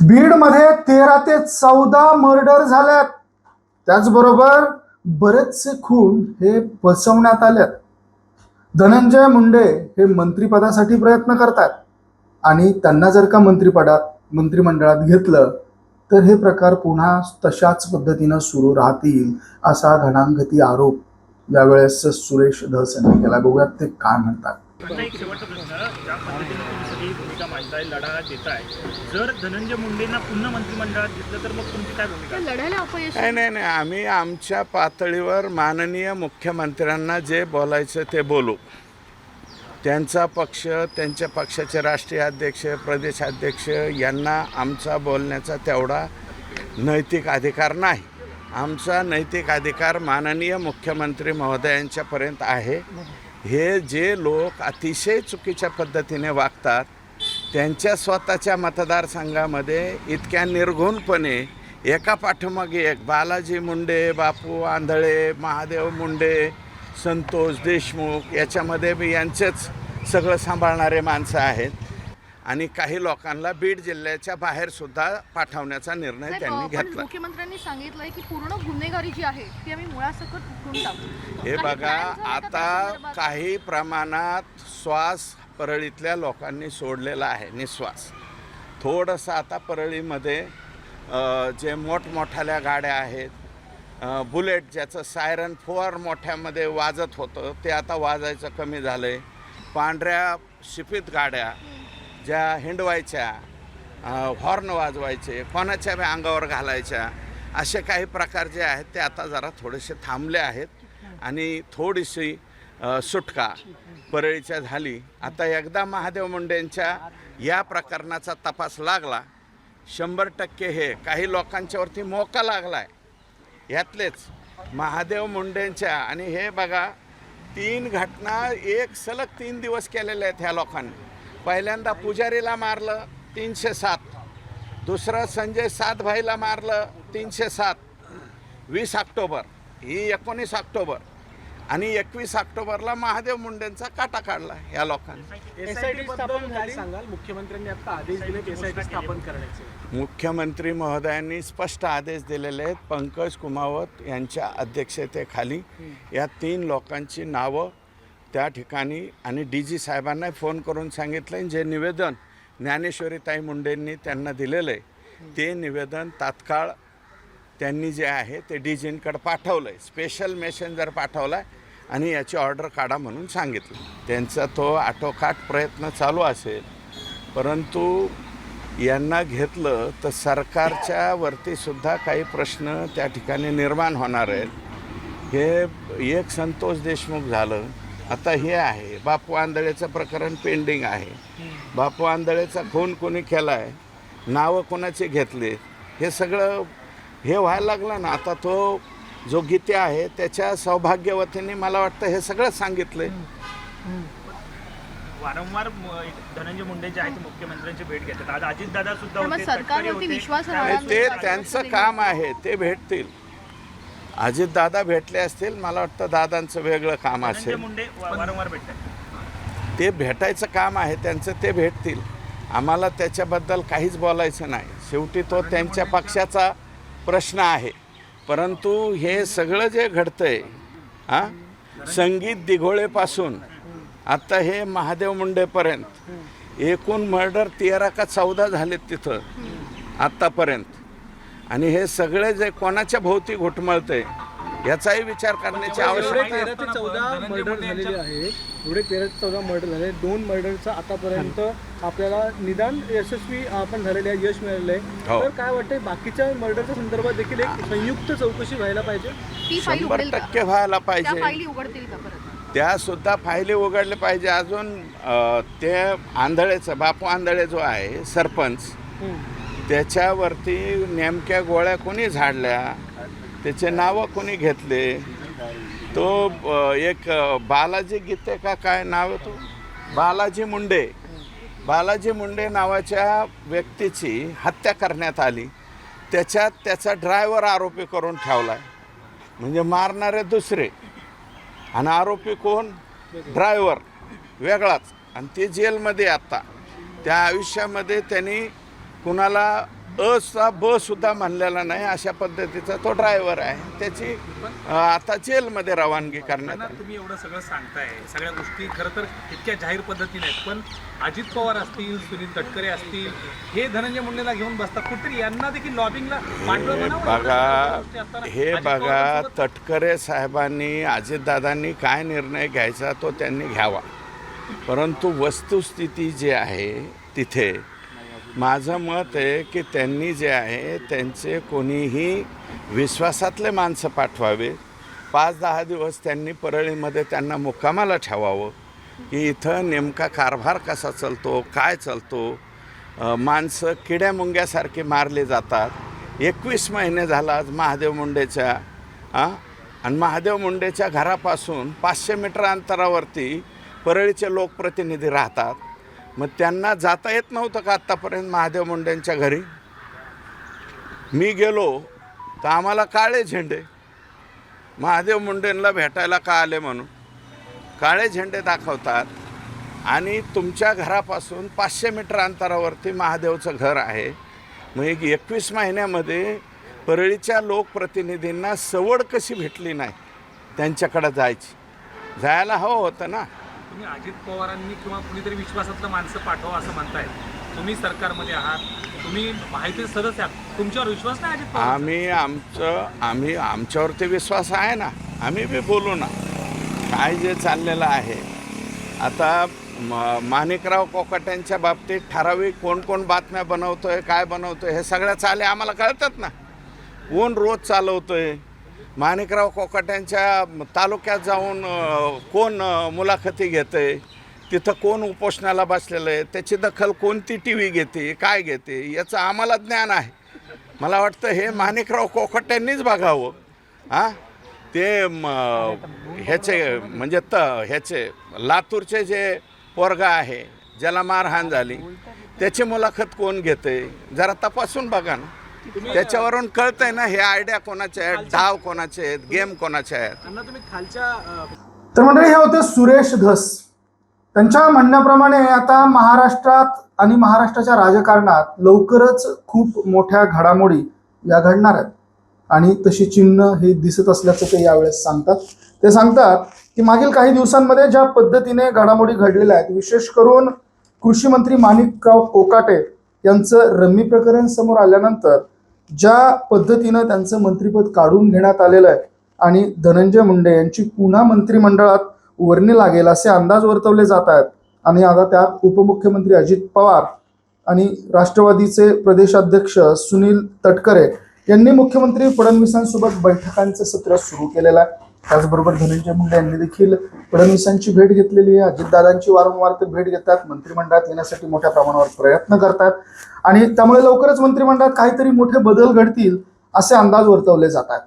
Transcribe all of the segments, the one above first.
बीडमध्ये तेरा ते चौदा मर्डर झाल्यात. त्याचबरोबर बरेचसे खून हे बसवण्यात आल्यात धनंजय मुंडे हे मंत्रिपदासाठी प्रयत्न करतात आणि त्यांना जर का मंत्रिपदात मंत्रिमंडळात घेतलं तर हे प्रकार पुन्हा तशाच पद्धतीनं सुरू राहतील असा घणांगती आरोप यावेळेस सुरेश धस यांनी केला. बघूयात ते काय म्हणतात. भूमिका मांडताय लढा देताय जर धनंजय मुंडेंना पुन्हा मंत्रिमंडळात घेतलं तर मग तुमची काय भूमिका? लढ्याला अपयश नाही नाही नाही. आम्ही आमच्या पातळीवर माननीय मुख्यमंत्र्यांना जे बोलायचं ते बोलू. त्यांचा पक्ष त्यांच्या पक्षाचे राष्ट्रीय अध्यक्ष प्रदेशाध्यक्ष यांना आमचा बोलण्याचा तेवढा नैतिक अधिकार नाही. आमचा नैतिक अधिकार माननीय मुख्यमंत्री महोदयांच्यापर्यंत आहे. हे जे लोक अतिशय चुकीच्या पद्धतीने वागतात त्यांच्या स्वतःच्या मतदारसंघामध्ये इतक्या निर्घुणपणे एका पाठोमागे एक बालाजी मुंडे बापू आंधळे महादेव मुंडे संतोष देशमुख याच्यामध्ये बी यांचेच सगळं सांभाळणारे माणसं आहेत. आणि काही लोकांना बीड जिल्ह्याच्या बाहेर सुद्धा पाठवण्याचा निर्णय त्यांनी घेतला. मुख्यमंत्र्यांनी सांगितलंय की पूर्ण गुन्हेगारी जी आहे ती आम्ही मुळासकट हे बघा आता? काही प्रमाणात श्वास परळीतल्या लोकांनी सोडलेला आहे निश्वास थोडंसं आता परळीमध्ये जे मोठमोठाल्या गाड्या आहेत बुलेट ज्याचं सायरन फोर मोठ्यामध्ये वाजत होतं ते आता वाजायचं कमी झालं आहे पांढऱ्या शिपीत गाड्या ज्या हिंडवायच्या हॉर्न वाजवायचे कोणाच्या बी अंगावर घालायच्या असे काही प्रकार जे आहेत ते आता जरा थोडेसे थांबले आहेत. आणि थोडीशी सुटका परळीच्या झाली. आता एकदा महादेव मुंडेंच्या या प्रकरणाचा तपास लागला शंभर टक्के हे काही लोकांच्यावरती मोका लागला आहे यातलेच महादेव मुंडेंच्या आणि हे बघा तीन घटना एक सलग तीन दिवस केलेल्या आहेत ह्या लोकांनी. पहिल्यांदा पुजारीला मारलं तीनशे सात. दुसरं संजय सातभाईला मारलं तीनशे सात. वीस ऑक्टोबर ही एकोणीस ऑक्टोबर. आणि एकवीस ऑक्टोबरला महादेव मुंडेंचा काटा काढला या लोकांनी. एसआयटी स्थापन काय सांगाल मुख्यमंत्र्यांनी आता आदेश दिले एसआयटी स्थापन करण्याचे. मुख्यमंत्री महोदयांनी स्पष्ट आदेश दिलेले आहेत. पंकज कुमावत यांच्या अध्यक्षतेखाली या तीन लोकांची नावं त्या ठिकाणी आणि डी जी साहेबांना फोन करून सांगितलं जे निवेदन ज्ञानेश्वरीताई मुंडेंनी त्यांना दिलेलं आहे ते निवेदन तात्काळ त्यांनी जे आहे ते डी पाठवलं आहे स्पेशल मेसेंजर पाठवला आहे आणि याची ऑर्डर काढा म्हणून सांगितलं. त्यांचा तो आटोकाट प्रयत्न चालू असेल. परंतु यांना घेतलं तर सरकारच्या वरतीसुद्धा काही प्रश्न त्या ठिकाणी निर्माण होणार आहेत. हे एक संतोष देशमुख झालं. आता हे आहे. बापू आंधळेचं प्रकरण पेंडिंग आहे. बापू आंधळेचा खून कोणी केला आहे नावं कोणाचे घेतले हे सगळं हे व्हायला लागलं ना आता तो जो गीते आहे त्याच्या सौभाग्यवतीने मला वाटतं हे सगळं सांगितलं वारंवार धनंजय मुंडे जे आहेत ते मुख्यमंत्र्यांची भेट घेतात. आज अजित दादा सुद्धा त्यामुळे होते तटकरे सरकारवरती होते. विश्वास त्यावेळेस राहणार ते नाही. त्यांचं काम आहे ते भेटतील. अजित दादा भेटले असतील मला वाटतं दादांचं वेगळं काम धनंजय असेल. मुंडे वा- वारंवार भेटतात. ते भेटायचं काम आहे त्यांचं ते भेटतील. आम्हाला त्याच्याबद्दल काहीच बोलायचं नाही. शेवटी तो त्यांच्या पक्षाचा प्रश्न आहे. परंतु हे सगळं जे घडतं आहे हां संगीत दिघोळेपासून आत्ता हे महादेव मुंडेपर्यंत एकूण मर्डर तेरा का चौदा झालेत तिथं आत्तापर्यंत आणि हे सगळे जे कोणाच्या भोवती घुटमळतं आहे याचाही विचार करण्याची आवश्यकता आहे. तेरा ते चौदा मर्डर झालेले आहेत एवढे तेरा ते चौदा मर्डर झाले. दोन मर्डरचं आतापर्यंत आपल्याला निदान यशस्वी आपण झालेले आहे यश मिळालेलं आहे. हो. तर काय वाटतंय बाकीच्या मर्डरच्या संदर्भात देखील एक संयुक्त चौकशी व्हायला पाहिजे? ती फाईल शंभर उघडेल का? टक्के व्हायला त्या पाहिजे. फाईली उघडतील का परत? त्या सुद्धा फायली उघडले पाहिजे. अजून अ, ते आंधळेचं बापू आंधळे जो आहे सरपंच त्याच्यावरती नेमक्या गोळ्या कोणी झाडल्या? त्याचे नावं कोणी घेतले? तो एक बालाजी गीते का काय नाव आहे तो? बालाजी मुंडे. बालाजी मुंडे नावाच्या व्यक्तीची हत्या करण्यात आली. त्याच्यात त्याचा ड्रायव्हर आरोपी करून ठेवला आहे म्हणजे मारणारे दुसरे. आणि आरोपी कोण? ड्रायव्हर. वेगळाच. आणि ते जेलमध्ये आत्ता त्या आयुष्यामध्ये त्यांनी कुणाला अ चा ब सुद्धा म्हणलेला नाही अशा पद्धतीचा तो ड्रायव्हर आहे. त्याची आता जेलमध्ये रवानगी करण्यात आली. तुम्ही एवढं सगळं सांगताय. सगळ्या गोष्टी खरं तर इतक्या जाहीर पद्धतीने आहेत पण अजित पवार असतील सुनील तटकरे असतील हे धनंजय मुंडेला घेऊन बसतात. कुठेतरी यांना देखील लॉबिंगला पाठबळ हे बघा लागतं. गोष्टी असताना हे अजित बघा पवारांसोबत तटकरे साहेबांनी अजितदादांनी काय निर्णय घ्यायचा तो त्यांनी घ्यावा. परंतु वस्तुस्थिती जी आहे तिथे माझं मत आहे की त्यांनी जे आहे त्यांचे कोणीही विश्वासातले माणसं पाठवावे. पाच दहा दिवस त्यांनी परळीमध्ये त्यांना मुक्कामाला ठेवावं. की इथं नेमका कारभार कसा चालतो काय चालतो? माणसं किड्या मुंग्यासारखी मारली जातात. एकवीस महिने झाला आज महादेव मुंडेच्या हां आणि महादेव मुंडेच्या घरापासून पाचशे मीटर अंतरावरती परळीचे लोकप्रतिनिधी राहतात. मग त्यांना जाता येत नव्हतं का आत्तापर्यंत महादेव मुंडेंच्या घरी? मी गेलो तर आम्हाला काळे झेंडे. महादेव मुंडेंना भेटायला का आले म्हणून? काळे झेंडे दाखवतात आणि तुमच्या घरापासून पाचशे मीटर अंतरावरती महादेवचं घर आहे. मग एक एकवीस महिन्यामध्ये परळीच्या लोकप्रतिनिधींना सवड कशी भेटली नाही त्यांच्याकडं जायची? जायला हवं होतं ना? तुम्ही अजित पवारांनी किंवा कुणीतरी विश्वासातलं माणसं पाठवा असं म्हणताय तुम्ही सरकारमध्ये आहात. तुम्ही माहिती सदस्य आहात. तुमच्यावर विश्वास नाही अजित पवार आम्ही आमचं आम्ही आमच्यावरती विश्वास आहे ना. आम्ही बी बोलू ना. काय जे चाललेलं आहे. आता म माणिकराव कोकाट्यांच्या बाबतीत ठराविक कोण कोण बातम्या बनवतोय काय बनवतोय हे सगळ्या चाले आम्हाला कळतात ना. कोण रोज चालवतोय? माणिकराव कोकाट्यांच्या तालुक्यात जाऊन कोण मुलाखती मुलाखती आहे तिथं कोण उपोषणाला बसलेलं आहे त्याची दखल कोणती टी व्ही घेते काय घेते याचं आम्हाला ज्ञान आहे. मला वाटतं हे माणिकराव कोकट्यांनीच बघावं. हां? ते म, ह्याचे म्हणजे त ह्याचे लातूरचे जे पोरगा आहे ज्याला मारहाण झाली त्याची मुलाखत कोण घेते जरा तपासून बघा ना. त्याच्यावरून कळतंय ना हे आयडिया कोणाचे आहेत डाव कोणाचे आहेत गेम कोणाचे आहेत. तर मंडळी हे होते सुरेश धस. त्यांच्या म्हणण्याप्रमाणे आता महाराष्ट्रात आणि महाराष्ट्राच्या राजकारणात लवकरच खूप मोठ्या घडामोडी या घडणार आहेत. आणि तशी चिन्ह हे दिसत असल्याचं ते यावेळेस सांगतात. ते सांगतात की मागील काही दिवसांमध्ये ज्या पद्धतीने घडामोडी घडलेल्या आहेत विशेष करून कृषी मंत्री माणिकराव कोकाटे यांचं रम्मी प्रकरण समोर आल्यानंतर ज्या पद्धतीनं त्यांचं मंत्रिपद काढून घेण्यात आलेलं आहे आणि धनंजय मुंडे यांची पुन्हा मंत्रिमंडळात वर्णी लागेल असे अंदाज वर्तवले जात आहेत. आणि आता त्यात उपमुख्यमंत्री अजित पवार आणि राष्ट्रवादीचे प्रदेशाध्यक्ष सुनील तटकरे यांनी मुख्यमंत्री फडणवीसांसोबत बैठकांचं सत्र सुरू केलेलं आहे. त्याचबरोबर धनंजय मुंडे यांनी देखील फडणवीसांची भेट घेतलेली आहे. अजितदादांची वारंवार ते भेट घेतात. मंत्रिमंडळात येण्यासाठी मोठ्या प्रमाणावर प्रयत्न करतात. आणि त्यामुळे लवकरच मंत्रिमंडळात काहीतरी मोठे बदल घडतील असे अंदाज वर्तवले जातात.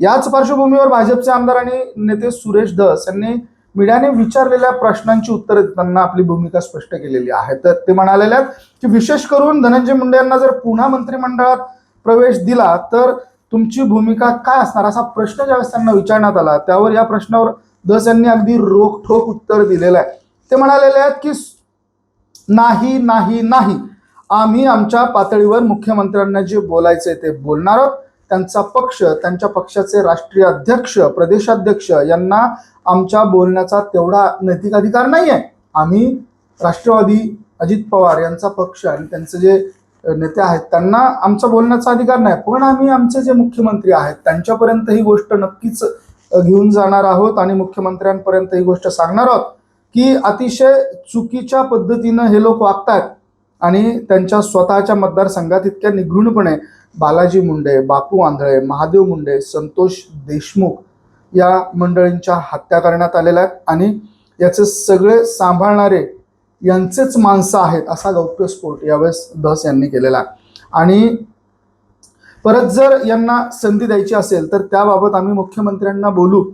याच पार्श्वभूमीवर भाजपचे आमदार आणि नेते सुरेश धस यांनी मीडियाने विचारलेल्या प्रश्नांची उत्तरे देताना आपली भूमिका स्पष्ट केलेली आहे तर ते म्हणालेले आहेत की विशेष करून धनंजय मुंडे यांना जर पुन्हा मंत्रिमंडळात प्रवेश दिला तर तुमची भूमिका काय असणार? असा प्रश्न ज्यावेळेस त्यांना विचारण्यात आला त्यावर या प्रश्नावर धस यांनी अगदी रोखठोक उत्तर दिलेलं आहे. ते म्हणालेले आहेत की नाही नाही नाही. आम्ही आमच्या पातळीवर मुख्यमंत्र्यांना जे बोलायचे ते बोलणार आहोत. त्यांचा पक्ष त्यांच्या पक्षाचे राष्ट्रीय अध्यक्ष प्रदेशाध्यक्ष यांना आमच्या बोलण्याचा तेवढा नैतिक अधिकार नाही आहे आम्ही राष्ट्रवादी अजित पवार यांचा पक्ष आणि त्यांचं जे नेते आहेत त्यांना आमचा बोलण्याचा अधिकार नाही. पण आम्ही आमचे जे मुख्यमंत्री आहेत त्यांच्यापर्यंत ही गोष्ट नक्कीच घेऊन जाणार आहोत आणि मुख्यमंत्र्यांपर्यंत ही गोष्ट सांगणार आहोत की अतिशय चुकीच्या पद्धतीनं हे लोक वागतात आणि त्यांच्या स्वतःच्या मतदारसंघात इतक्या निघृणपणे बालाजी मुंडे बापू आंधळे महादेव मुंडे संतोष देशमुख या मंडळींच्या हत्या करण्यात आलेल्या आहेत आणि याचे सगळे सांभाळणारे यांचेच माणसं आहेत असा गौप्यस्फोट यावेळेस धस यांनी केलेला आहे. आणि परत जर यांना संधी द्यायची असेल तर त्याबाबत आम्ही मुख्यमंत्र्यांना बोलू.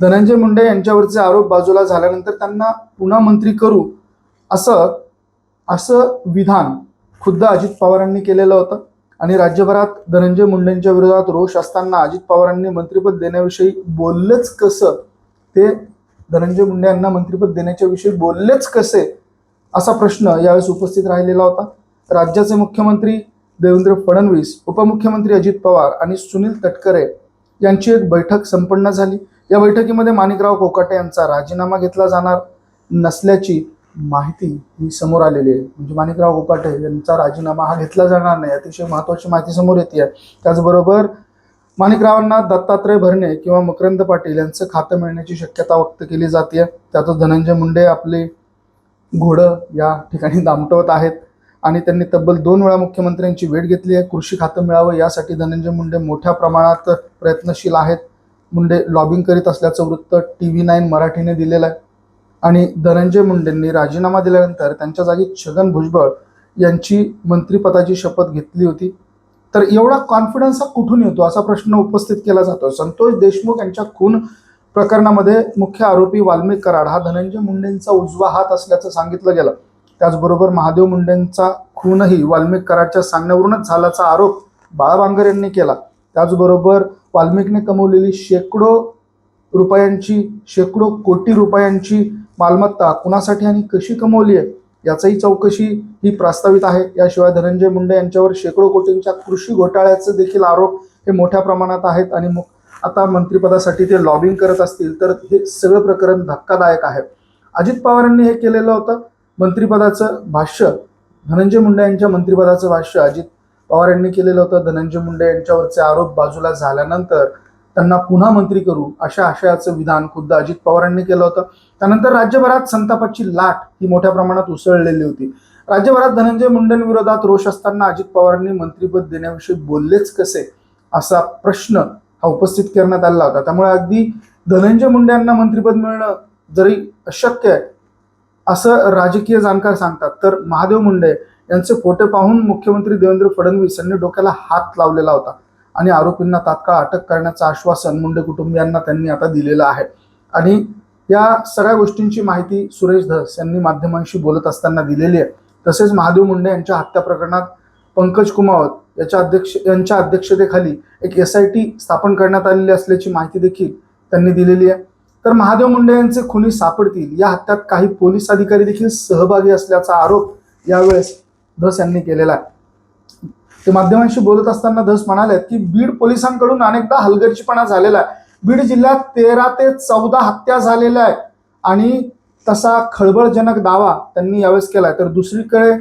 धनंजय मुंडे यांच्यावरचे आरोप बाजूला झाल्यानंतर त्यांना पुन्हा मंत्री करू असं असं विधान खुद्द अजित पवारांनी केलेलं होतं. आणि राज्यभरात धनंजय मुंडेंच्या विरोधात रोष असताना अजित पवारांनी मंत्रिपद देण्याविषयी बोललेच कसं ते धनंजय मुंडे यांना मंत्रिपद देण्याच्या विषयी बोललेच कसे असा प्रश्न यावेळेस उपस्थित राहिलेला होता. राज्याचे मुख्यमंत्री देवेंद्र फडणवीस उपमुख्यमंत्री अजित पवार आणि सुनील तटकरे यांची एक बैठक संपन्न झाली. या बैठकीमध्ये माणिकराव कोकाटे यांचा राजीनामा घेतला जाणार नसल्याची माहिती ही समोर आलेली आहे. म्हणजे माणिकराव कोकाटे यांचा राजीनामा हा घेतला जाणार नाही अतिशय महत्त्वाची माहिती समोर येते आहे. त्याचबरोबर माणिकरावांना दत्तात्रय भरणे किंवा मकरंद पाटील यांचं खातं मिळण्याची शक्यता व्यक्त केली जाते त्यातच धनंजय मुंडे आपले घोडं या ठिकाणी दामटवत आहेत आणि त्यांनी तब्बल दोन वेळा मुख्यमंत्र्यांची भेट घेतली आहे. कृषी खातं मिळावं यासाठी धनंजय मुंडे मोठ्या प्रमाणात प्रयत्नशील आहेत. मुंडे लॉबिंग करीत असल्याचं वृत्त टी व्ही नाईन मराठीने दिलेलं आहे. आणि धनंजय मुंडेंनी राजीनामा दिल्यानंतर त्यांच्या जागी छगन भुजबळ यांची मंत्रिपदाची शपथ घेतली होती. तर एवढा कॉन्फिडन्स हा कुठून येतो? असा प्रश्न उपस्थित केला जातो. संतोष देशमुख यांच्या खून प्रकरणामध्ये मुख्य आरोपी वाल्मिक कराड हा धनंजय मुंडेंचा उजवा हात असल्याचं सांगितलं गेलं. त्याचबरोबर महादेव मुंडेंचा खूनही वाल्मिक कराडच्या सांगण्यावरूनच झाल्याचा आरोप बाळाबांगर यांनी केला. त्याचबरोबर वाल्मिकने कमवलेली शेकडो रुपयांची शेकडो कोटी रुपयांची मालमत्ता कुणासाठी आणि कशी कमवली आहे याचाही चौकशी ही प्रस्तावित आहे. याशिवाय धनंजय मुंडे यांच्यावर शेकडो कोटींच्या कृषी घोटाळ्याचे देखील आरोप हे मोठ्या प्रमाणात आहेत आणि मग आता मंत्रिपदासाठी ते लॉबिंग करत असतील तर हे सगळं प्रकरण धक्कादायक आहे. अजित पवारांनी हे केलेलं होतं. मंत्रिपदाचं भाष्य धनंजय मुंडे यांच्या मंत्रिपदाचं भाष्य अजित पवार यांनी केलेलं होतं. धनंजय मुंडे यांच्यावरचे आरोप बाजूला झाल्यानंतर त्यांना पुन्हा मंत्री करू अशा आशयाचं विधान खुद्द अजित पवारांनी केलं होतं. त्यानंतर राज्यभरात संतापाची लाट ही मोठ्या प्रमाणात उसळलेली होती. राज्यभरात धनंजय मुंडेंविरोधात रोष असताना अजित पवारांनी मंत्रिपद देण्याविषयी बोललेच कसे असा प्रश्न हा उपस्थित करण्यात आला होता. त्यामुळे अगदी धनंजय मुंडे यांना मंत्रिपद मिळणं जरी अशक्य आहे असं राजकीय जाणकार सांगतात. तर महादेव मुंडे यांचे फोटो पाहून मुख्यमंत्री देवेंद्र फडणवीस यांनी डोक्याला हात लावलेला होता आणि आरोपींना तात्काळ अटक करण्याचं आश्वासन मुंडे कुटुंबियांना त्यांनी आता दिलेलं आहे. आणि या सगळ्या गोष्टींची माहिती सुरेश धस यांनी माध्यमांशी बोलत असताना दिलेली आहे. तसेच महादेव मुंडे यांच्या हत्या प्रकरणात पंकज कुमावत याच्या अध्यक्ष यांच्या अध्यक्षतेखाली एक एस आय टी स्थापन करण्यात आलेली असल्याची माहिती देखील त्यांनी दिलेली आहे. तर महादेव मुंडे यांचे खुनी सापडतील या हत्यात काही पोलीस अधिकारी देखील सहभागी असल्याचा आरोप यावेळेस धस यांनी केलेला आहे. ते माध्यमांशी बोलत असताना धस म्हणाले की बीड पोलिसांकडून अनेकदा हलगर्जीपणा झालेला आहे. बीड जिल्ह्यात तेरा ते चौदा हत्या झालेल्या आहेत आणि तसा खळबळजनक दावा त्यांनी यावेळेस केला आहे. तर दुसरीकडे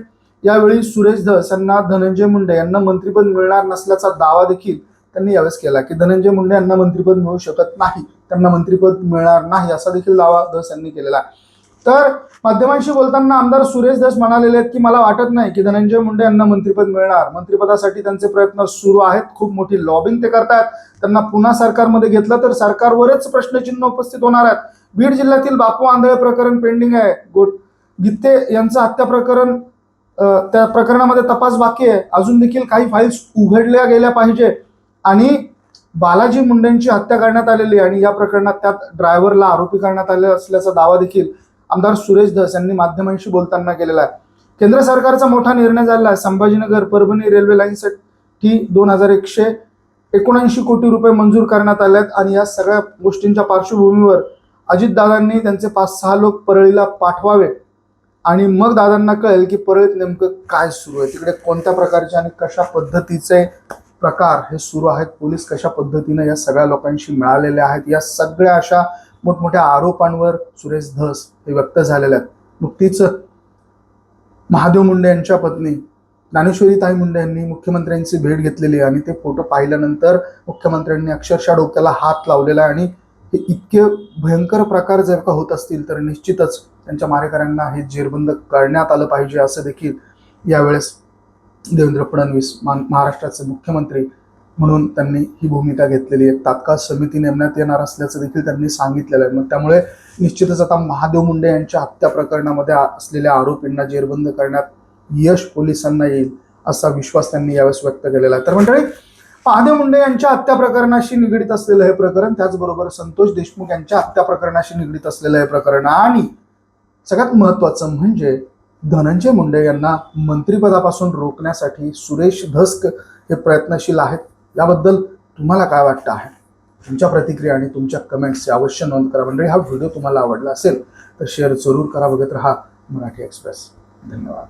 यावेळी सुरेश धस यांना धनंजय मुंडे यांना मंत्रिपद मिळणार नसल्याचा दावा देखील त्यांनी यावेळेस केला की धनंजय मुंडे यांना मंत्रिपद मिळू शकत नाही. त्यांना मंत्रिपद मिळणार नाही असा देखील दावा धस यांनी केलेला तर माध्यमांशी बोलताना आमदार सुरेश धस म्हणालेले आहेत की मला वाटत नाही की धनंजय मुंडे यांना मंत्रिपद मिळणार. मंत्रिपदासाठी त्यांचे प्रयत्न सुरू आहेत. खूप मोठी लॉबिंग ते करतायत. त्यांना पुन्हा सरकारमध्ये घेतलं तर सरकारवरच प्रश्नचिन्ह उपस्थित होणार आहेत. बीड जिल्ह्यातील बापू आंधळे प्रकरण पेंडिंग आहे. गो गीते यांचं हत्या प्रकरण त्या प्रकरणामध्ये तपास बाकी आहे. अजून देखील काही फाईल्स उघडल्या गेल्या पाहिजे. आणि बालाजी मुंडेंची हत्या करण्यात आलेली आहे आणि या प्रकरणात त्यात ड्रायव्हरला आरोपी करण्यात आले असल्याचा दावा देखील आमदार सुरेश धस यांनी माध्यमांशी बोलताना केलेला आहे. केंद्र सरकारचा मोठा निर्णय झाला आहे. संभाजीनगर परभणी रेल्वे लाईनसाठी दोन हजार एकशे एकोणऐंशी कोटी रुपये मंजूर करण्यात आले आहेत आणि या सगळ्या गोष्टींच्या पार्श्वभूमीवर अजितदादांनी त्यांचे पाच सहा लोक परळीला पाठवावे. आणि मग दादांना कळेल की परळीत नेमकं काय सुरू आहे. तिकडे कोणत्या प्रकारचे आणि कशा पद्धतीचे प्रकार हे सुरू आहेत? पोलीस कशा पद्धतीनं या सगळ्या लोकांशी मिळालेले आहेत? या सगळ्या अशा मोठमोठ्या आरोपांवर सुरेश धस हे व्यक्त झालेले आहेत. नुकतीच महादेव मुंडे यांच्या पत्नी ज्ञानेश्वरीताई मुंडे यांनी मुख्यमंत्र्यांची भेट घेतलेली आहे आणि ते फोटो पाहिल्यानंतर मुख्यमंत्र्यांनी अक्षरशः डोक्याला हात लावलेला आहे आणि हे इतके भयंकर प्रकार जर का होत असतील तर निश्चितच त्यांच्या मारेकऱ्यांना हे जेरबंद करण्यात आलं पाहिजे असं देखील यावेळेस देवेंद्र फडणवीस महाराष्ट्राचे मुख्यमंत्री म्हणून त्यांनी ही भूमिका घेतलेली आहे. तात्काळ समिती नेमण्यात येणार असल्याचं देखील त्यांनी सांगितलेलं आहे. मग त्यामुळे निश्चितच आता महादेव मुंडे यांच्या हत्या प्रकरणामध्ये असलेल्या आरोपींना जेरबंद करण्यात यश पोलिसांना येईल असा विश्वास त्यांनी यावेळेस व्यक्त केलेला आहे. तर मंडळी महादेव मुंडे यांच्या हत्या प्रकरणाशी निगडीत असलेलं हे प्रकरण त्याचबरोबर संतोष देशमुख यांच्या हत्या प्रकरणाशी निगडीत असलेलं हे प्रकरण. आणि सगळ्यात महत्त्वाचं म्हणजे धनंजय मुंडे यांना मंत्रिपदापासून रोखण्यासाठी सुरेश धस्क हे प्रयत्नशील आहेत. याबद्दल तुम्हाला काय वाटतं आहे? तुमच्या प्रतिक्रिया आणि तुमच्या कमेंट्सची अवश्य नोंद करा. मंडळी हा व्हिडिओ तुम्हाला आवडला असेल तर शेअर जरूर करा. बघत राहा मराठी एक्सप्रेस धन्यवाद.